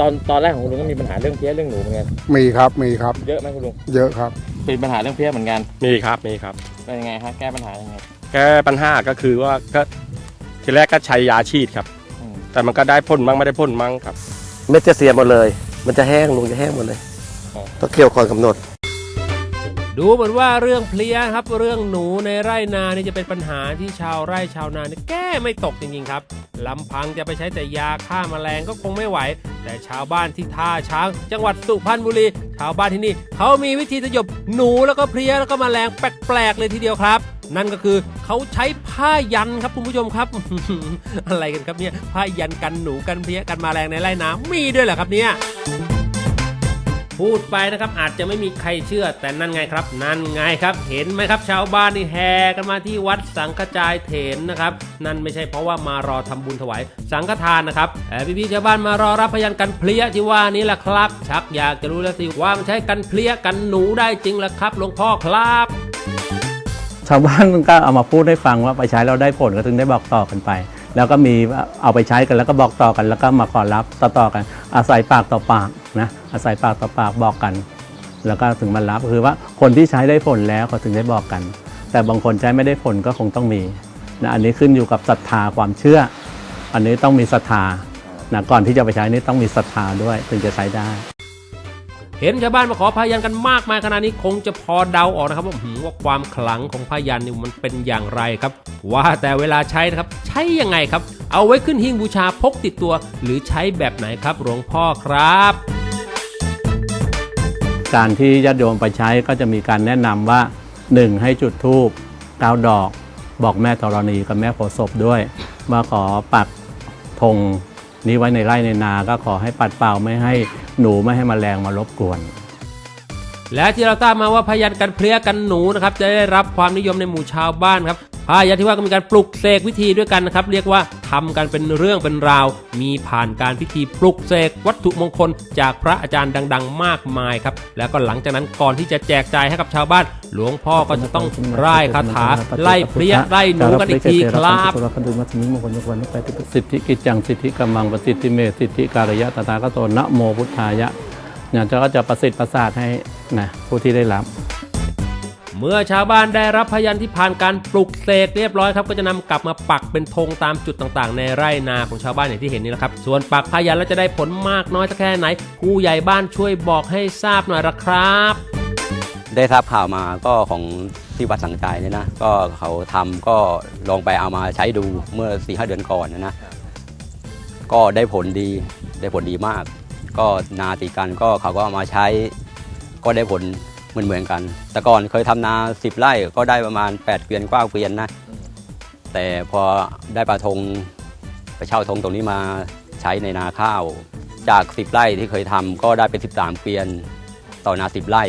ตอนตอนแรกของคุณลุงก็มีปัญหาเรื่องเพี้ยเรื่องหนูเหมือนกันมีครับมีครับ เยอะไหมคุณลุงเยอะครับ เป็นปัญหาเรื่องเพี้ยเหมือนกันมีครับมีครับ เป็นยังไงฮะแก้ปัญหายังไงแก้ปัญหาก็คือว่าก็ทีแรกก็ใช้ยาฉีดครับ อืมแต่มันก็ได้พ่นมั้งไม่ได้พ่นมั้งครับ เม็ดจะเสียหมดเลย มันจะแห้งลุงจะแห้งหมดเลยต้องเคี่ยวก่อนกำหนด ดูเหมือนว่าเรื่องเพลี้ยครับ เรื่องหนูในไร่นานี่จะเป็นปัญหาที่ชาวไร่ชาวนานี่แก้ไม่ตกจริงๆครับลำพังจะไปใช้แต่ยาฆ่าแมลงก็คงไม่ไหว แต่ชาวบ้านที่ท่าช้าง จังหวัดสุพรรณบุรี ชาวบ้านที่นี่ เขามีวิธีสยบหนูแล้วก็เพลี้ยแล้วก็แมลงแปลกๆเลยทีเดียวครับ นั่นก็คือเขาใช้ผ้ายันครับคุณผู้ชมครับ อะไรกันครับเนี่ยผ้ายันกันหนูกันเพลี้ยกันแมลงในไร่นามีด้วยเหรอครับเนี่ย พูดไปนะครับอาจจะไม่มีใครเชื่อแต่นั่นไงครับ นั่นไงครับ เห็นไหมครับ ชาวบ้านนี่แห่กันมาที่วัดสังฆจายเถนนะครับ นั่นไม่ใช่เพราะว่ามารอทำบุญถวายสังฆทานนะครับแต่พี่ๆชาวบ้านมารอรับพยันกันเพลี้ยที่ว่านี้แหละครับ ชักอยากจะรู้แล้วสิว่ามันใช้กันเพลี้ยกันหนูได้จริงหรอครับหลวงพ่อครับชาวบ้านก็เอามาพูดให้ฟังว่าไปใช้เราได้ผลก็ถึงได้บอกต่อกันไป แล้วก็มีเอาไปใช้กันแล้วก็บอกต่อกันแล้วก็มาขอรับต่อๆกันอาศัยปากต่อปาก นะอาศัยปากต่อปากบอกกัน แล้วก็ถึงมารับคือว่าคนที่ใช้ได้ผลแล้วเขาถึงได้บอกกัน แต่บางคนใช้ไม่ได้ผลก็คงต้องมีนะอันนี้ขึ้นอยู่กับศรัทธาความเชื่อ อันนี้ต้องมีศรัทธานะก่อนที่จะไปใช้นี่ต้องมีศรัทธาด้วยถึงจะใช้ได้ เห็นชาวบ้านมาขอพายันกันมากมายขนาดนี้คงจะพอเดาออกนะครับว่าหืว่าความขลังของพายันนี่มันเป็นอย่างไรครับ ว่าแต่เวลาใช้นะครับใช้ยังไงครับ เอาไว้ขึ้นหิ้งบูชาพกติดตัว หรือใช้แบบไหนครับหลวงพ่อครับ การที่ญาติโยมไปใช้ก็จะมีการแนะนำว่า 1. ให้จุดธูปเก้าดอก บอกแม่ธรณีกับแม่โพศพด้วยมาขอปักธงนี้ไว้ในไร่ในนา ก็ขอให้ปัดเป่าไม่ให้หนูไม่ให้มแมลงมารบกวน และที่เราทราบมาว่าพยันกันเพลี้ยกันหนูนะครับจะได้รับความนิยมในหมู่ชาวบ้านครับพายันที่ว่าก็มีการปลุกเสกวิธีด้วยกันนะครับ เรียกว่าทำกันเป็นเรื่องเป็นราว มีผ่านการพิธีปลุกเสกวัตถุมงคล จากพระอาจารย์ดัง ๆ มากมายครับ แล้วก็หลังจากนั้นก่อนที่จะแจกจ่ายให้กับชาวบ้าน หลวงพ่อก็จะต้องร่ายคาถาไล่เพลี้ยไล่หนูกันอีกทีครับสิทธิกิจจังสิทธิกำมังประสิทธิเมสิทธิการยะตถาคตโตนะโมพุทธายะเนี่ยจะก็จะประสิทธิ์ประสาทให้ นะผู้ที่ได้รับ เมื่อชาวบ้านได้รับพยันที่ผ่านการปลุกเสกเรียบร้อยครับก็จะนำกลับมาปักเป็นธงตามจุดต่างๆ ในไร่นาของชาวบ้านอย่างที่เห็นนี่แหละครับ ส่วนปักพยันแล้วจะได้ผลมากน้อยสักแค่ไหน ผู้ใหญ่บ้านช่วยบอกให้ทราบหน่อยละครับ ได้ทราบข่าวมาก็ของที่วัดสังใจเนี่ยนะ ก็เขาทำก็ลองไปเอามาใช้ดูเมื่อ4ีหเดือนก่อนนะนะก็ได้ผลดีได้ผลดีมาก ก็นาติดกันก็เขาก็เอามาใช้ ก็ได้ผลเหมือนเหมือนๆกัน แต่ก่อนเคยทำนา 10 ไร่ก็ได้ประมาณ 8 เกวียนกว้าเกวียนนะ แต่พอได้ปลาทงไปเช่าทงตรงนี้มาใช้ในนาข้าว จาก 10 ไร่ที่เคยทำก็ได้เป็น 13 เกวียนต่อนา 10 ไร่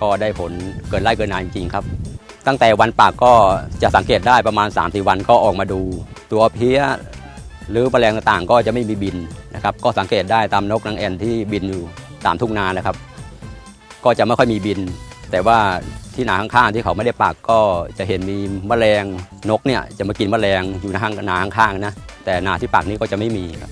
ก็ได้ผลเกินไร่เกินนาจริงๆครับ ตั้งแต่วันปากก็จะสังเกตได้ประมาณ3าวันก็ออกมาดู ตัวเพี้ยหรือแมลงต่างๆ ก็จะไม่มีบินนะครับ ก็สังเกตได้ตามนกนางแอ่นที่บินอยู่ตามทุ่งนานะครับ ก็จะไม่ค่อยมีบิน แต่ว่าที่นาข้างๆที่เขาไม่ได้ปักก็จะเห็นมีแมลงนกเนี่ยจะมากินแมลงอยู่ในข้างนาข้างๆนะแต่นาที่ปักนี้ก็จะไม่มีครับ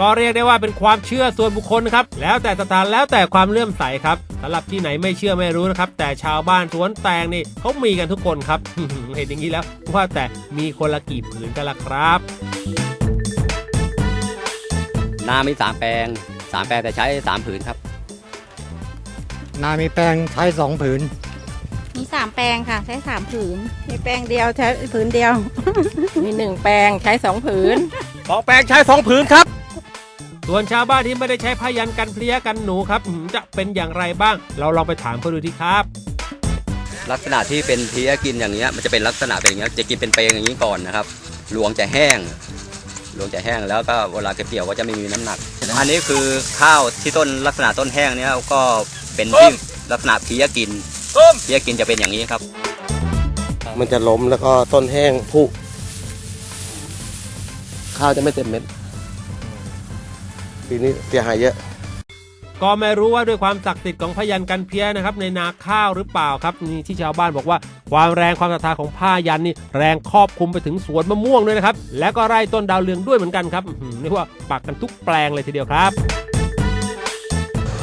ก็เรียกได้ว่าเป็นความเชื่อส่วนบุคคลนะครับ แล้วแต่สถานแล้วแต่ความเลื่อมใสครับสำหรับที่ไหนไม่เชื่อไม่รู้นะครับ แต่ชาวบ้านสวนแตงนี่เขามีกันทุกคนครับ เห็นอย่างนี้แล้วว่าแต่มีคนละกี่ผืนกันล่ะครับนามีสามแปลงสามแปลงแต่ใช้สามผืนครับ นามีแปลงใช้สองผืน มีสามแปลงค่ะ ใช้สามผืน มีแปลงเดียวใช้ผืนเดียว มีหนึ่งแปลงใช้สองผืน สองแปลงใช้สองผืนครับ ส่วนชาวบ้านที่ไม่ได้ใช้พยันกันเพลี้ยกันหนูครับหืมจะเป็นอย่างไรบ้าง เราลองไปถามเขาดูที่ครับ ลักษณะที่เป็นเพี้ยกินอย่างเงี้ยมันจะเป็นลักษณะเป็นอย่างเงี้ยจะกินเป็นเปลงอย่างนี้ก่อนนะครับหลวงจะแห้งหลวงจะแห้งแล้วก็เวลาเก็บเกี่ยวก็จะไม่มีน้ำหนัก อันนี้คือข้าวที่ต้นลักษณะต้นแห้งเนี้ยก็ เป็นที่ลักษณะเพี้ยกินเพี้ยกินจะเป็นอย่างนี้ครับ มันจะล้มแล้วก็ต้นแห้งผุข้าวจะไม่เต็มเม็ดปีนี้เสียหายเยอะ ก็ไม่รู้ว่าด้วยความศักดิ์สิทธิ์ของพยันกันเพี้ยนะครับ ในนาข้าวหรือเปล่าครับนี่ที่ชาวบ้านบอกว่า ความแรงความศรัทธาของผ้ายันนี่แรงครอบคลุมไปถึงสวนมะม่วงด้วยนะครับ และก็ไร่ต้นดาวเรืองด้วยเหมือนกันครับอื้อหือเรียกว่าปักกันทุกแปลงเลยทีเดียวครับ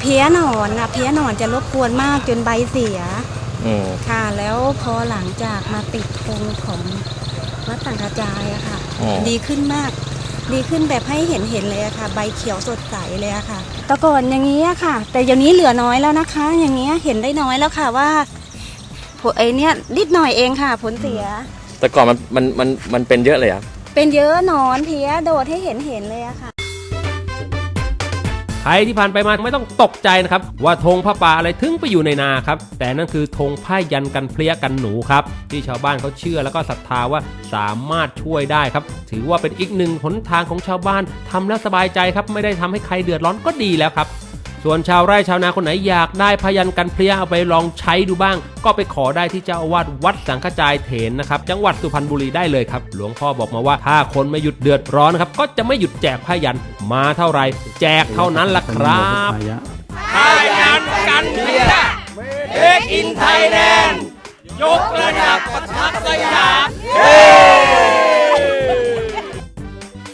เพี้ยหนอนนะเพี้ยหนอนจะรบกวนมากจนใบเสียอืมค่ะ แล้วพอหลังจากมาติดธงของวัดสังกระจายอะค่ะ อืม ดีขึ้นมาก ดีขึ้นแบบให้เห็นเห็นเลยอะค่ะ ใบเขียวสดใสเลยอะค่ะแต่ก่อนอย่างนี้อะค่ะ แต่อย่างนี้เหลือน้อยแล้วนะคะ อย่างเงี้ยเห็นได้น้อยแล้วค่ะว่าผลไอเนี้ยนิดหน่อยเองค่ะ ผลเสีย แต่ก่อนมันมันมันมันเป็นเยอะเลยอะ เป็นเยอะหนอนเพี้ยโดดให้เห็นเห็นเลยอะค่ะ ใครที่ผ่านไปมาไม่ต้องตกใจนะครับ ว่าธงผ้าป่าอะไรถึงไปอยู่ในนาครับ แต่นั่นคือธงผ้ายันกันเพลี้ยกันหนูครับ ที่ชาวบ้านเขาเชื่อแล้วก็ศรัทธาว่าสามารถช่วยได้ครับ ถือว่าเป็นอีกหนึ่งหนทางของชาวบ้านทำแล้วสบายใจครับ ไม่ได้ทำให้ใครเดือดร้อนก็ดีแล้วครับ ส่วนชาวไร่ชาวนาคนไหนอยากได้พยันกันเพลี้ยเอาไปลองใช้ดูบ้าง ก็ไปขอได้ที่เจ้าอาวาสวัดสังฆจายเถนนะครับจังหวัดสุพรรณบุรีได้เลยครับ หลวงพ่อบอกมาว่าถ้าคนไม่หยุดเดือดร้อนนะครับก็จะไม่หยุดแจกพยันมาเท่าไหร่แจกเท่านั้นล่ะครับพยัญชนะกันเพลี้ยเอ็กอินไทยแลนด์ยกระดับประทับสยาม